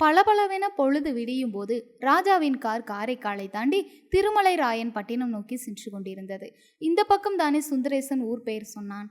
பளபளவென பொழுது விடியும் போது ராஜாவின் கார் காரைக்காலை தாண்டி திருமலை ராயன் பட்டினம் நோக்கி சென்று கொண்டிருந்தது. இந்த பக்கம் தானே சுந்தரேசன் ஊர் பெயர் சொன்னான்.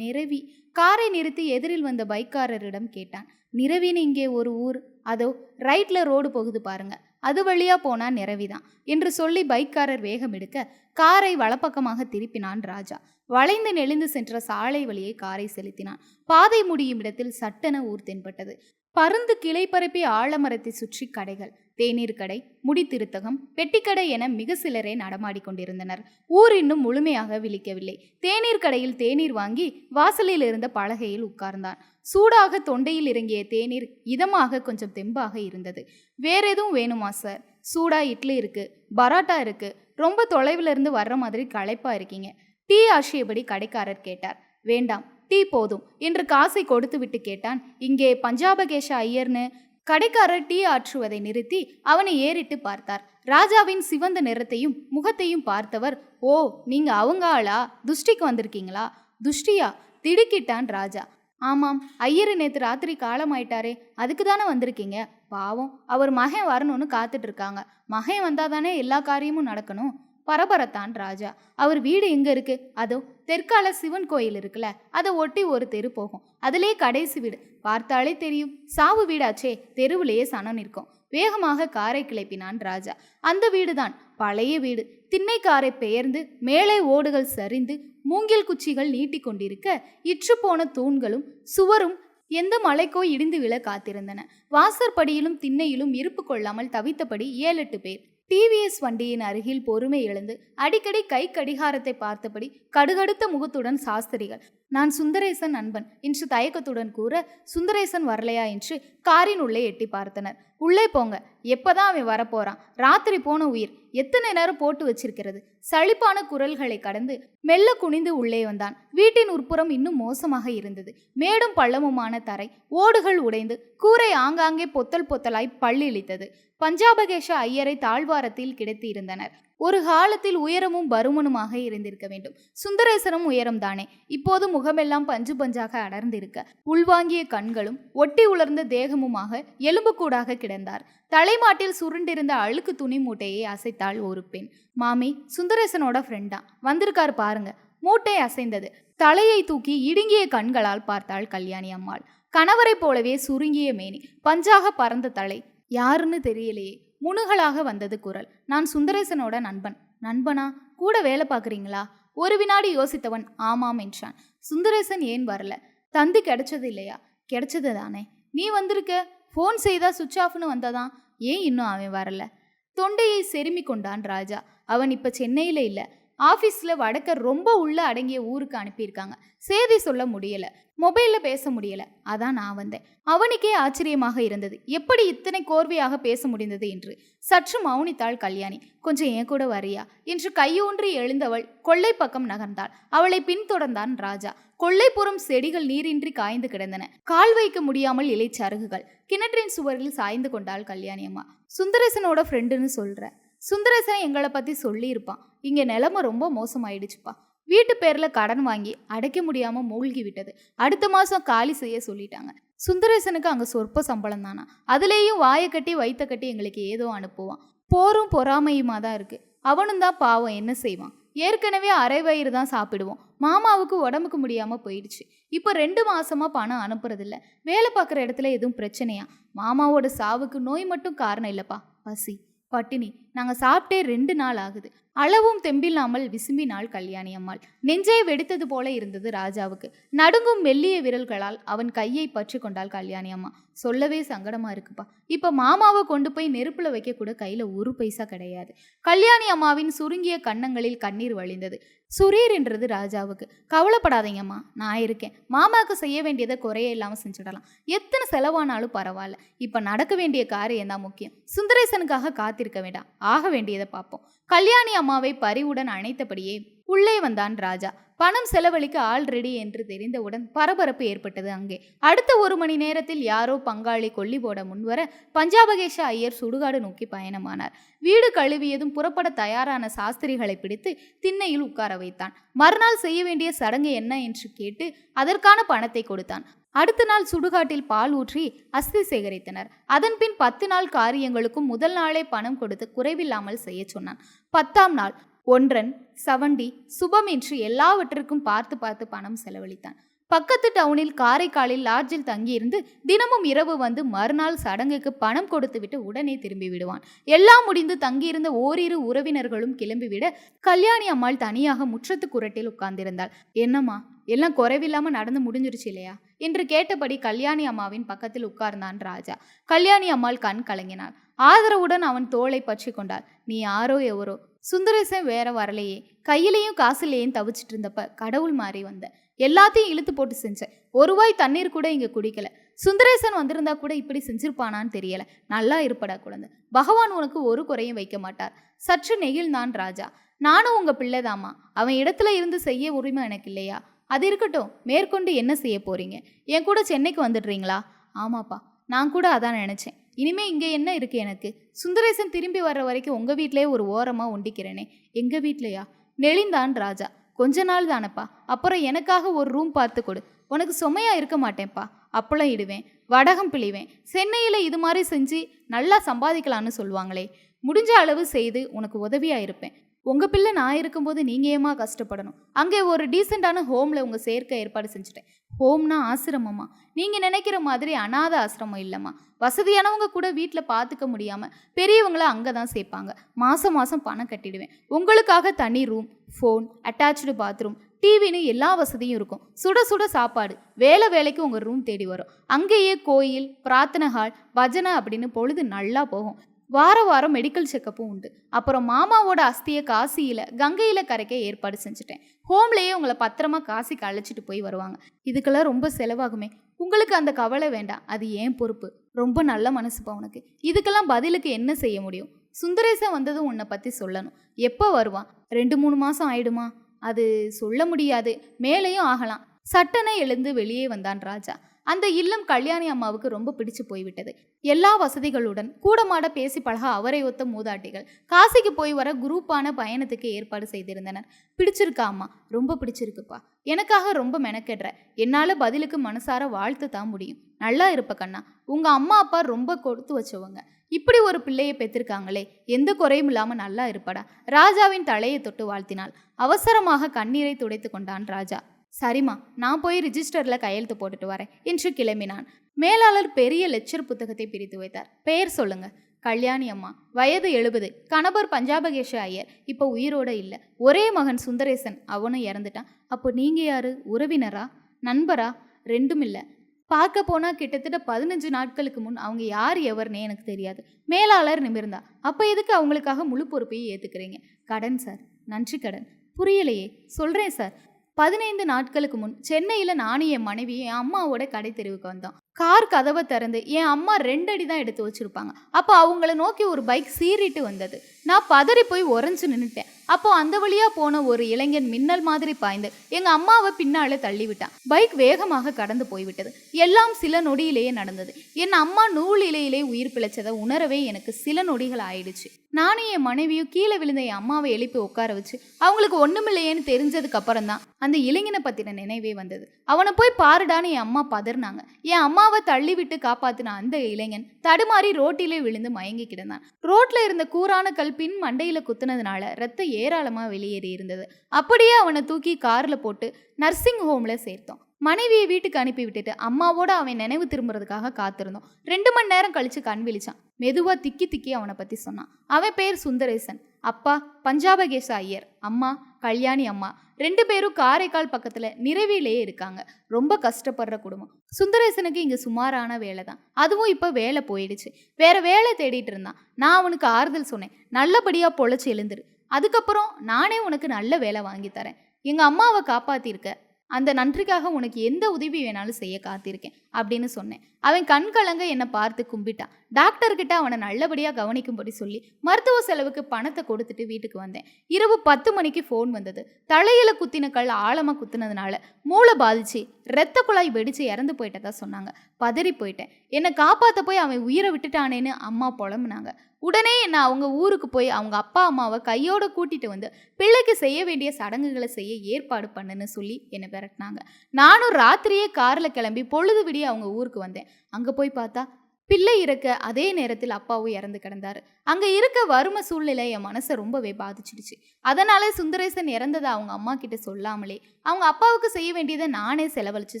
நிறவி நிரவி. காரை நிறுத்தி எதிரில் வந்த பைக்காரரிடம் கேட்டான். நிரவின்னு இங்கே ஒரு ஊர். அதோ ரைட்ல ரோடு போகுது பாருங்க. அது வழியா போனா நிரவிதான் என்று சொல்லி பைக்காரர் வேகம் எடுக்க காரை வலப்பக்கமாக திருப்பினான் ராஜா. வளைந்து நெளிந்து சென்ற சாலை வழியை காரை செலுத்தினான். பாதை முடியும் இடத்தில் சட்டென ஊர் தென்பட்டது. பருந்து கிளை பரப்பி ஆலமரத்தை சுற்றி கடைகள் தேநீர் கடை முடித்திருத்தகம் பெட்டிக்கடை என மிக சிலரே நடமாடிக்கொண்டிருந்தனர் ஊர் இன்னும் முழுமையாக விழிக்கவில்லை. தேநீர் கடையில் தேநீர் வாங்கி வாசலில் இருந்த பலகையில் உட்கார்ந்தான். சூடாக தொண்டையில் இறங்கிய தேநீர் இதமாக கொஞ்சம் தெம்பாக இருந்தது. வேற எதுவும் வேணுமா சார்? சூடா இட்லி இருக்கு பரோட்டா இருக்கு ரொம்ப தொலைவில் இருந்து வர்ற மாதிரி களைப்பா இருக்கீங்க. டீ ஆசியபடி கடைக்காரர் கேட்டார். வேண்டாம் டீ போதும் என்று காசை கொடுத்து விட்டு கேட்டான். இங்கே பஞ்சாபகேஷ ஐயர்னு கடைக்காரர் டீ ஆற்றுவதை நிறுத்தி அவனை ஏறிட்டு பார்த்தார். ராஜாவின் சிவந்த நிறத்தையும் முகத்தையும் பார்த்தவர் ஓ நீங்க அவங்க ஆளா? துஷ்டிக்கு வந்திருக்கீங்களா? துஷ்டியா? திடுக்கிட்டான் ராஜா. ஆமாம் ஐயரு நேத்து ராத்திரி காலமாயிட்டாரே அதுக்கு தானே வந்திருக்கீங்க? பாவம் அவர் மகன் வரணும்னு காத்துட்டு இருக்காங்க. மகன் வந்தாதானே எல்லா காரியமும் நடக்கணும். பரபரத்தான் ராஜா. அவர் வீடு எங்க இருக்கு? அதோ தெற்கால சிவன் கோயில் இருக்குல்ல அதை ஒட்டி ஒரு தெரு போகும். அதிலே கடைசி வீடு. பார்த்தாலே தெரியும். சாவு வீடாச்சே தெருவிலேயே சனம் நிற்கும். வேகமாக காரை கிளப்பினான் ராஜா. அந்த வீடுதான் பழைய வீடு. திண்ணைக்காரை பெயர்ந்து மேலே ஓடுகள் சரிந்து மூங்கில் குச்சிகள் நீட்டிக்கொண்டிருக்க இற்று போன தூண்களும் சுவரும் எந்த மலைக்கோ இடிந்து விழ காத்திருந்தன. வாசற்படியிலும் திண்ணையிலும் இருப்பு கொள்ளாமல் தவித்தபடி ஏழெட்டு பேர் டிவிஎஸ் வண்டியின் அருகில் பொறுமை இழந்து அடிக்கடி கை கடிகாரத்தை பார்த்தபடி கடுகடுத்த முகத்துடன் சாஸ்திரிகள் நான் சுந்தரேசன் நண்பன் என்று தயக்கத்துடன் கூற சுந்தரேசன் வரலையா என்று காரின் உள்ளே எட்டி பார்த்தனர். உள்ளே போங்க. எப்பதான் அவன் வரப்போறான்? ராத்திரி போன உயிர் எத்தனை நேரம் போட்டு வச்சிருக்கிறது? சளிப்பான குரல்களை கடந்து மெல்ல குனிந்து உள்ளே வந்தான். வீட்டின் உட்புறம் இன்னும் மோசமாக இருந்தது. மேடும் பள்ளமுமான தரை ஓடுகள் உடைந்து கூரை ஆங்காங்கே பொத்தல் பொத்தலாய் பள்ளி இழித்தது. பஞ்சாபகேஷ ஐயரை தாழ்வாரத்தில் கிடத்தி இருந்தனர் ஒரு காலத்தில் உயரமும் பருமனுமாக இருந்திருக்க வேண்டும். சுந்தரேசனும் உயரம்தானே. இப்போது முகமெல்லாம் பஞ்சு பஞ்சாக அடர்ந்திருக்க. உள்வாங்கிய கண்களும் ஒட்டி உலர்ந்த தேகமுமாக எலும்புக்கூடாக கிடந்தார். தலைமாட்டில் சுருண்டிருந்த அழுக்கு துணி மூட்டையை அசைத்தாள் ஒரு பெண். மாமி சுந்தரேசனோட ஃப்ரெண்டா வந்திருக்கார் பாருங்க. மூட்டை அசைந்தது. தலையை தூக்கி இடுங்கிய கண்களால் பார்த்தாள் கல்யாணி அம்மாள். கணவரைப் போலவே சுருங்கிய மேனி. பஞ்சாக பறந்த தலை. யாருன்னு தெரியலையே. முணுகலாக வந்தது குரல். நான் சுந்தரேசனோட நண்பன். நண்பனா? கூட வேலை பார்க்குறீங்களா? ஒரு வினாடி யோசித்தவன் ஆமாம் என்றான். சுந்தரேசன் ஏன் வரல? தந்தி கிடைச்சது இல்லையா? கிடைச்சது தானே. நீ வந்திருக்க? ஃபோன் செய்தா சுவிட்ச் ஆஃப்னு வந்ததான். ஏன் இன்னும் அவன் வரல? தொண்டையை செருமி கொண்டான் ராஜா. அவன் இப்போ சென்னையில் இல்லை. ஆஃபீஸில் வடக்க ரொம்ப உள்ள அடங்கிய ஊருக்கு அனுப்பியிருக்காங்க. செய்தி சொல்ல முடியலை. மொபைலில் பேச முடியலை. அதான் நான் வந்தேன். அவனுக்கே ஆச்சரியமாக இருந்தது. எப்படி இத்தனை கோர்வையாக பேச முடிந்தது என்று. சற்று மௌனித்தாள் கல்யாணி. கொஞ்சம் ஏன் கூட வரியா? என்று கையூன்றி எழுந்தவள் கொள்ளை பக்கம் நகர்ந்தாள். அவளை பின்தொடர்ந்தான் ராஜா. கொள்ளைப்புறம் செடிகள் நீரின்றி காய்ந்து கிடந்தன. கால் வைக்க முடியாமல் இலை சருகுகள். கிணற்றின் சுவரில் சாய்ந்து கொண்டாள் கல்யாணி அம்மா சுந்தரேசனோட ஃப்ரெண்டுன்னு சொல்கிறேன் சுந்தரேசன் எங்களை பற்றி சொல்லியிருப்பான். இங்கே நிலமை ரொம்ப மோசமாயிடுச்சுப்பா. வீட்டு பேரில் கடன் வாங்கி அடைக்க முடியாமல் மூழ்கி விட்டது. அடுத்த மாதம் காலி செய்ய சொல்லிட்டாங்க. சுந்தரேசனுக்கு அங்கே சொற்ப சம்பளம் தானா? அதுலேயும் வாயை கட்டி வைத்த கட்டி எங்களுக்கு ஏதோ அனுப்புவான். போரும் பொறாமையுமா தான் இருக்குது அவனும் தான் பாவம் என்ன செய்வான்? ஏற்கனவே அரை வயிறு தான் சாப்பிடுவோம். மாமாவுக்கு உடம்புக்கு முடியாமல் போயிடுச்சு. இப்போ ரெண்டு மாதமாக பணம் அனுப்புறதில்ல. வேலை பார்க்குற இடத்துல எதுவும் பிரச்சனையா? மாமாவோட சாவுக்கு நோய் மட்டும் காரணம் இல்லைப்பா. பசி பட்டினி நாங்கள் சாப்பிட்டே ரெண்டு நாள் ஆகுது. அளவும் தெம்பில்லாமல் விசும்பினாள் கல்யாணி அம்மாள். நெஞ்சை வெடித்தது போல இருந்தது ராஜாவுக்கு. நடுங்கும் மெல்லிய விரல்களால் அவன் கையை பற்றி கொண்டாள் கல்யாணி அம்மா. சொல்லவே சங்கடமா இருக்குப்பா. இப்ப மாமாவை கொண்டு போய் நெருப்புல வைக்க கூட கையில ஒரு பைசா கிடையாது. கல்யாணி அம்மாவின் சுருங்கிய கன்னங்களில் கண்ணீர் வழிந்தது. சுரீர் என்றது ராஜாவுக்கு. கவலைப்படாதீங்கம்மா நான் இருக்கேன். மாமாவுக்கு செய்ய வேண்டியதை குறைய இல்லாமல் செஞ்சிடலாம். எத்தனை செலவானாலும் பரவாயில்ல. இப்போ நடக்க வேண்டிய காரியம் தான் முக்கியம். சுந்தரேசனுக்காக காத்திருக்க வேண்டாம். ஆக வேண்டியதை பார்ப்போம். கல்யாணி அம்மாவை பரிவுடன் அணைத்தபடியே உள்ளே வந்தான் ராஜா. பணம் செலவழிக்க ஆல்ரெடி என்று தெரிந்தவுடன் பரபரப்பு ஏற்பட்டது அங்கே. அடுத்த ஒரு மணி நேரத்தில் யாரோ பங்காளி கொல்லி போட முன்வர பஞ்சாபகேஷ ஐயர் சுடுகாடு நோக்கி பயணமானார். வீடு கழுவியதும் புறப்பட தயாரான சாஸ்திரிகளை பிடித்து திண்ணையில் உட்கார வைத்தான். மறுநாள் செய்ய வேண்டிய சடங்கு என்ன என்று கேட்டு அதற்கான பணத்தை கொடுத்தான். அடுத்த நாள் சுடுகாட்டில் பால் ஊற்றி அஸ்தி சேகரித்தனர். அதன்பின் பத்து நாள் காரியங்களுக்கும் முதல் நாளே பணம் கொடுத்து குறைவில்லாமல் செய்ய சொன்னான். பத்தாம் நாள் ஒன்றன் சவண்டி சுபம் என்று எல்லாவற்றிற்கும் பார்த்து பார்த்து பணம் செலவழித்தான். பக்கத்து டவுனில் காரைக்காலில் லாட்ஜில் தங்கியிருந்து தினமும் இரவு வந்து மறுநாள் சடங்குக்கு பணம் கொடுத்துவிட்டு உடனே திரும்பி விடுவான். எல்லாம் முடிந்து தங்கியிருந்த ஓரிரு உறவினர்களும் கிளம்பிவிட கல்யாணி அம்மாள் தனியாக முற்றத்து குரட்டில் உட்கார்ந்திருந்தாள். என்னம்மா எல்லாம் குறைவில்லாம நடந்து முடிஞ்சிருச்சு இல்லையா? என்று கேட்டபடி கல்யாணி அம்மாவின் பக்கத்தில் உட்கார்ந்தான் ராஜா. கல்யாணி அம்மாள் கண் கலங்கினாள். ஆதரவுடன் அவன் தோளை பற்றி கொண்டாள். நீ யாரோ எவரோ? சுந்தரேசன் வேற வரலையே. கையிலையும் காசுலையும் தவிச்சிட்டு இருந்தப்ப கடவுள் மாறி வந்தேன் எல்லாத்தையும் இழுத்து போட்டு செஞ்சேன் ஒருவாய் தண்ணீர் கூட இங்கே குடிக்கல. சுந்தரேசன் வந்திருந்தா கூட இப்படி செஞ்சிருப்பானான்னு தெரியல. நல்லா இருப்படா குழந்தை. பகவான் உனக்கு ஒரு குறையும் வைக்க மாட்டார். சற்று நெகிழ்ந்தான் ராஜா. நானும் உங்கள் பிள்ளைதாம்மா. அவன் இடத்துல இருந்து செய்ய உரிமை எனக்கு இல்லையா? அது இருக்கட்டும். மேற்கொண்டு என்ன செய்ய போறீங்க? என் கூட சென்னைக்கு வந்துடுறீங்களா? ஆமாப்பா. நான் கூட அதான் நினைச்சேன். இனிமே இங்கே என்ன இருக்கு எனக்கு? சுந்தரேசன் திரும்பி வர்ற வரைக்கும் உங்கள் வீட்டிலே ஒரு ஓரமாக ஒண்டிக்கிறேனே எங்கள் வீட்லையா நெளிந்தான் ராஜா. கொஞ்ச நாள் தானப்பா. அப்புறம் எனக்காக ஒரு ரூம் பார்த்து கொடு. உனக்கு சுமையாக இருக்க மாட்டேன்ப்பா. அப்பளம் இடுவேன். வடகம் பிழிவேன். சென்னையில் இது மாதிரி செஞ்சு நல்லா சம்பாதிக்கலான்னு சொல்லுவாங்களே. முடிஞ்ச அளவு செய்து உனக்கு உதவியாக இருப்பேன். உங்கள் பிள்ளை நான் இருக்கும்போது நீங்க ஏமா கஷ்டப்படணும்? அங்கே ஒரு டீசெண்டான ஹோமில் உங்கள் சேர்க்க ஏற்பாடு செஞ்சுட்டேன். ஹோம்னா ஆசிரமமா? நீங்கள் நினைக்கிற மாதிரி அனாத ஆசிரமம் இல்லைம்மா. வசதியானவங்க கூட வீட்டில் பார்த்துக்க முடியாமல் பெரியவங்கள அங்கே தான் சேர்ப்பாங்க மாதம் மாதம் பணம் கட்டிடுவேன். உங்களுக்காக தனி ரூம் ஃபோன் அட்டாச்சு பாத்ரூம் டிவின்னு எல்லா வசதியும் இருக்கும். சுட சுட சாப்பாடு. வேலை வேலைக்கு உங்கள் ரூம் தேடி வரும். அங்கேயே கோயில் பிரார்த்தனை ஹால் பஜனை அப்படின்னு பொழுது நல்லா போகும். வார வாரம் மெடிக்கல் செக்கப்பும் உண்டு. அப்புறம் மாமாவோட அஸ்தியை காசியில் கங்கையில் கரைக்க ஏற்பாடு செஞ்சுட்டேன். ஹோம்லேயே உங்களை பத்திரமா காசிக்கு அழைச்சிட்டு போய் வருவாங்க. இதுக்கெல்லாம் ரொம்ப செலவாகுமே. உங்களுக்கு அந்த கவலை வேண்டாம். அது ஏன் பொறுப்பு? ரொம்ப நல்ல மனசுப்பா உனக்கு. இதுக்கெல்லாம் பதிலுக்கு என்ன செய்ய முடியும்? சுந்தரேசன் வந்ததும் உன்னை பற்றி சொல்லணும். எப்போ வருவான்? ரெண்டு மூணு மாதம் ஆயிடுமா? அது சொல்ல முடியாது. மேலேயும் ஆகலாம். சட்டனை எழுந்து வெளியே வந்தான் ராஜா. அந்த இல்லம் கல்யாணி அம்மாவுக்கு ரொம்ப பிடிச்சு போய்விட்டது. எல்லா வசதிகளுடன் கூடமாட பேசி பழக அவரை ஒத்த மூதாட்டிகள் காசிக்கு போய் வர குரூப்பான பயணத்துக்கு ஏற்பாடு செய்திருந்தனர். பிடிச்சிருக்கா அம்மா? ரொம்ப பிடிச்சிருக்குப்பா. எனக்காக ரொம்ப மெனக்கெடுற. என்னால் பதிலுக்கு மனசார வாழ்த்து தான் முடியும். நல்லா இருப்ப கண்ணா. உங்க அம்மா அப்பா ரொம்ப கொடுத்து வச்சவங்க. இப்படி ஒரு பிள்ளையை பெற்றிருக்காங்களே எந்த குறையும் இல்லாமல் நல்லா இருப்படா. ராஜாவின் தலையை தொட்டு வாழ்த்தினாள். அவசரமாக கண்ணீரை துடைத்து கொண்டான் ராஜா. சரிம்மா நான் போய் ரிஜிஸ்டரில் கையெழுத்து போட்டுட்டு வரேன் என்று கிளம்பினான். மேலாளர் பெரிய லெக்சர் புத்தகத்தை பிரித்து வைத்தார். பெயர் சொல்லுங்க. கல்யாணி அம்மா வயது எழுபது. கணவர் பஞ்சாபகேஷ ஐயர். இப்போ உயிரோட இல்லை. ஒரே மகன் சுந்தரேசன். அவனும் இறந்துட்டான். அப்போ நீங்கள் யாரு? உறவினரா? நண்பரா? ரெண்டும் இல்லை. பார்க்க போனால் கிட்டத்தட்ட பதினஞ்சு நாட்களுக்கு முன் அவங்க யார் எவர்னே எனக்கு தெரியாது. மேலாளர் நிமிர்ந்தா. அப்போ எதுக்கு அவங்களுக்காக முழு பொறுப்பையும் ஏற்றுக்கிறீங்க கடன் சார். நன்றி கடன். புரியலையே. சொல்கிறேன் சார். பதினைந்து நாட்களுக்கு முன் சென்னையில் நானும் என் மனைவி என் அம்மாவோட கடை தெருவுக்கு வந்தோம். கார் கதவை திறந்து என் அம்மா ரெண்டு அடி தான் எடுத்து வச்சிருப்பாங்க. அப்போ அவங்கள நோக்கி ஒரு பைக் சீறிட்டு வந்தது. நான் பதறி போய் உறைஞ்சு நின்றுட்டேன் அப்போ அந்த வழியா போன ஒரு இளைஞன் மின்னல் மாதிரி பாய்ந்து எங்க அம்மாவை பின்னாலே தள்ளி விட்டான் பைக் வேகமாக கடந்து போய்விட்டது. எல்லாம் சில நொடியிலேயே நடந்தது. என் அம்மா நூல் இலையிலே உயிர் பிழைச்சதை உணரவே எனக்கு சில நொடிகள் ஆயிடுச்சு. நானும் என் மனைவியும் கீழே விழுந்த என் அம்மாவை எழுப்பி உட்கார வச்சு அவங்களுக்கு ஒண்ணுமில்லையேன்னு தெரிஞ்சதுக்கு அப்புறம் தான் அந்த இளைஞனை பத்தின நினைவே வந்தது. அவனை போய் பாருடான்னு என் அம்மா பதறினாங்க. என் அம்மாவை தள்ளி விட்டு காப்பாத்தின அந்த இளைஞன் தடுமாறி ரோட்டிலே விழுந்து மயங்கி கிடந்தான் ரோட்ல இருந்த கூரான கல் பின் மண்டையில குத்துனதுனால ரத்தம் ஏராளமா வெளியேறி இருந்தது. அப்படியே அவனை தூக்கி கார்ல போட்டு நர்சிங் ஹோம்ல சேர்த்தோம். மனைவியை வீட்டுக்கு அனுப்பி விட்டுட்டு அம்மாவோட அவன் நினைவு திரும்புறதுக்காக காத்திருந்தோம். ரெண்டு மணி நேரம் கழிச்சு கண் விழிச்சான். மெதுவா திக்கி திக்கி அவனை பத்தி சொன்னான். அவன் பேர் சுந்தரேசன். அப்பா பஞ்சாபகேச ஐயர். அம்மா கல்யாணி அம்மா. ரெண்டு பேரும் காரைக்கால் பக்கத்தில் நிறைவிலேயே இருக்காங்க. ரொம்ப கஷ்டப்படுற குடும்பம். சுந்தரேசனுக்கு இங்கே சுமாரான வேலை தான். அதுவும் இப்போ வேலை போயிடுச்சு. வேற வேலை தேடிட்டு இருந்தான். நான் அவனுக்கு ஆறுதல் சொன்னேன். நல்லபடியாக பொழைச்சி எழுந்துரு. அதுக்கப்புறம் நானே உனக்கு நல்ல வேலை வாங்கி தரேன். எங்கள் அம்மாவை காப்பாற்றிருக்க அந்த நன்றிக்காக உனக்கு எந்த உதவி வேணாலும் செய்ய காத்திருக்கேன் அப்படின்னு சொன்னேன். அவன் கண் கலங்க என்னை பார்த்து கும்பிட்டான். டாக்டர்கிட்ட அவனை நல்லபடியாக கவனிக்கும்படி சொல்லி மருத்துவ செலவுக்கு பணத்தை கொடுத்துட்டு வீட்டுக்கு வந்தேன். இரவு பத்து மணிக்கு ஃபோன் வந்தது. தலையில குத்தின கல் ஆழமாக குத்துனதுனால மூளை பாதிச்சு இரத்த குழாய் வெடிச்சு இறந்து போயிட்டதா சொன்னாங்க. பதறி போயிட்டேன் என்னை காப்பாற்ற போய் அவன் உயிரை விட்டுட்டானேன்னு அம்மா புலம்புனாங்க. உடனே என்னை அவங்க ஊருக்கு போய் அவங்க அப்பா அம்மாவை கையோட கூட்டிட்டு வந்து பிள்ளைக்கு செய்ய வேண்டிய சடங்குகளை செய்ய ஏற்பாடு பண்ணுன்னு சொல்லி என்னை விரட்டினாங்க. நானும் ராத்திரியே காரில் கிளம்பி பொழுது விடிய அவங்க ஊருக்கு வந்தேன். அங்கே போய் பார்த்தா பிள்ளை இருக்க அதே நேரத்தில் அப்பாவும் இறந்து கிடந்தாரு. அங்கே இருக்க வறுமை சூழ்நிலை என் மனசை ரொம்பவே பாதிச்சிடுச்சு. அதனாலே சுந்தரேசன் இறந்ததை அவங்க அம்மா கிட்ட சொல்லாமலே அவங்க அப்பாவுக்கு செய்ய வேண்டியதை நானே செலவழிச்சு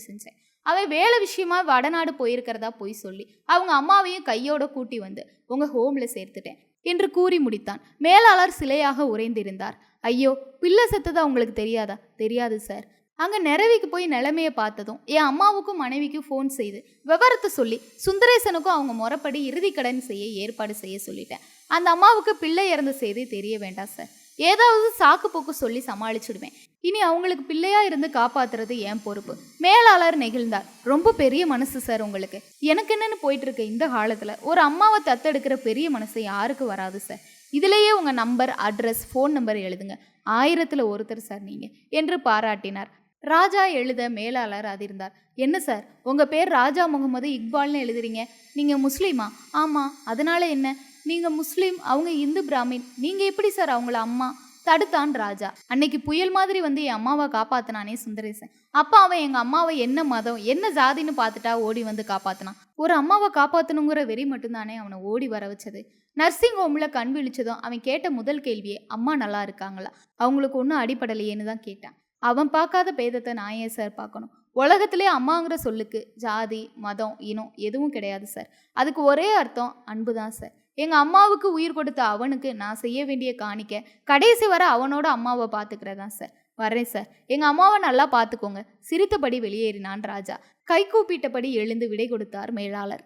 செஞ்சேன். அவன் வேலை விஷயமா வடநாடு போயிருக்கிறதா போய் சொல்லி அவங்க அம்மாவையும் கையோட கூட்டி வந்து உங்க ஹோம்ல சேர்த்துட்டேன் என்று கூறி முடித்தான். மேலாளர் சிலையாக உறைந்திருந்தார். ஐயோ பிள்ளை செத்ததா உங்களுக்கு தெரியாதா? தெரியாது சார் அங்கே நிறவிக்கு போய் நிலைமையை பார்த்ததும் என் அம்மாவுக்கும் மனைவிக்கும் ஃபோன் செய்து விவரத்தை சொல்லி சுந்தரேசனுக்கும் அவங்க முறைப்படி இறுதிக்கடன் செய்ய ஏற்பாடு செய்ய சொல்லிட்டேன். அந்த அம்மாவுக்கு பிள்ளை இறந்த செய்தி தெரிய வேண்டாம் சார் ஏதாவது சாக்கு போக்கு சொல்லி சமாளிச்சுடுவேன். இனி அவங்களுக்கு பிள்ளையா இருந்து காப்பாத்துறது என் பொறுப்பு. மேலாளர் நெகிழ்ந்தார். ரொம்ப பெரிய மனசு சார் உங்களுக்கு. எனக்கு என்னன்னு போயிட்டு இருக்க இந்த காலத்துல. ஒரு அம்மாவை தத்தெடுக்கிற பெரிய மனசு யாருக்கு வராது சார். இதுலேயே உங்க நம்பர் அட்ரஸ் ஃபோன் நம்பர் எழுதுங்க. ஆயிரத்துல ஒருத்தர் சார் நீங்க. என்று பாராட்டினார். ராஜா எழுத மேலாளர் அதிர்ந்தார். என்ன சார்? உங்க பேர் ராஜா முகமது இக்பால்னு எழுதுறீங்க. நீங்க முஸ்லீமா? ஆமா. அதனால என்ன? நீங்கள் முஸ்லீம் அவங்க இந்து பிராமின். நீங்கள் எப்படி சார் அவங்கள அம்மா? தடுத்தான் ராஜா. அன்னைக்கு புயல் மாதிரி வந்து என் அம்மாவை காப்பாத்தினானே சுந்தரேசன். அப்போ அவன் எங்கள் அம்மாவை என்ன மதம் என்ன ஜாதின்னு பார்த்துட்டா ஓடி வந்து காப்பாத்தினான். ஒரு அம்மாவை காப்பாற்றணுங்கிற வெறி மட்டும்தானே அவனை ஓடி வர வச்சது. நர்சிங் ஹோம்ல கண் விழிச்சதும் அவன் கேட்ட முதல் கேள்வியே அம்மா நல்லா இருக்காங்களா? அவங்களுக்கு ஒன்றும் அடிப்படலையேன்னு தான் கேட்டான். அவன் பார்க்காத பேதத்தை நான் ஏன் சார் பார்க்கணும்? உலகத்திலே அம்மாங்கிற சொல்லுக்கு ஜாதி மதம் இனம் எதுவும் கிடையாது சார் அதுக்கு ஒரே அர்த்தம் அன்பு தான் சார் எங்கள் அம்மாவுக்கு உயிர் கொடுத்த அவனுக்கு நான் செய்ய வேண்டிய காணிக்க கடைசி வரை அவனோட அம்மாவை பார்த்துக்கிறதான் சார் வரேன் சார் எங்கள் அம்மாவை நல்லா பார்த்துக்கோங்க. சிரித்தபடி வெளியேறினான் ராஜா. கை கூப்பிட்டபடி எழுந்து விடை கொடுத்தார் மேலாளர்.